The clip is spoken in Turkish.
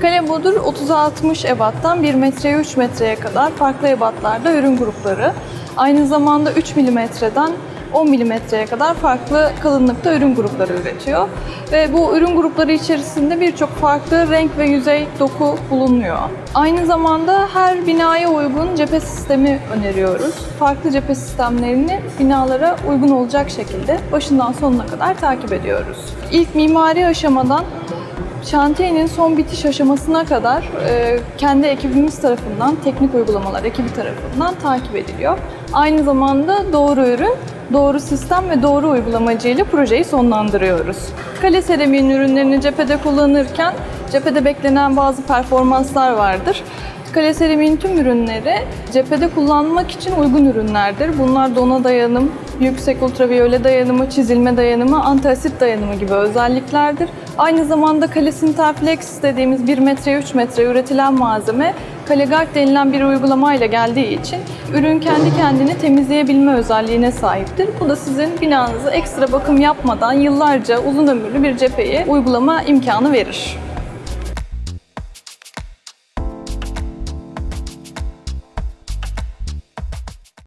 Kale Bodur 30-60 ebattan 1 metreye 3 metreye kadar farklı ebatlarda ürün grupları. Aynı zamanda 3 milimetreden 10 milimetreye kadar farklı kalınlıkta ürün grupları üretiyor. Ve bu ürün grupları içerisinde birçok farklı renk ve yüzey doku bulunuyor. Aynı zamanda her binaya uygun cephe sistemi öneriyoruz. Farklı cephe sistemlerini binalara uygun olacak şekilde başından sonuna kadar takip ediyoruz. İlk mimari aşamadan Şantiyenin son bitiş aşamasına kadar e, kendi ekibimiz tarafından, teknik uygulamalar ekibi tarafından takip ediliyor. Aynı zamanda doğru ürün, doğru sistem ve doğru uygulamacıyla projeyi sonlandırıyoruz. Kale seramiğin ürünlerini cephede kullanırken cephede beklenen bazı performanslar vardır. Kale seramiğin tüm ürünleri cephede kullanmak için uygun ürünlerdir. Bunlar dona dayanım, yüksek ultraviyole dayanımı, çizilme dayanımı, antiasit dayanımı gibi özelliklerdir. Aynı zamanda Kale Sinterflex dediğimiz 1 metre 3 metre üretilen malzeme Kalegard denilen bir uygulamayla geldiği için ürün kendi kendini temizleyebilme özelliğine sahiptir. Bu da sizin binanızı ekstra bakım yapmadan yıllarca uzun ömürlü bir cepheyi uygulama imkanı verir.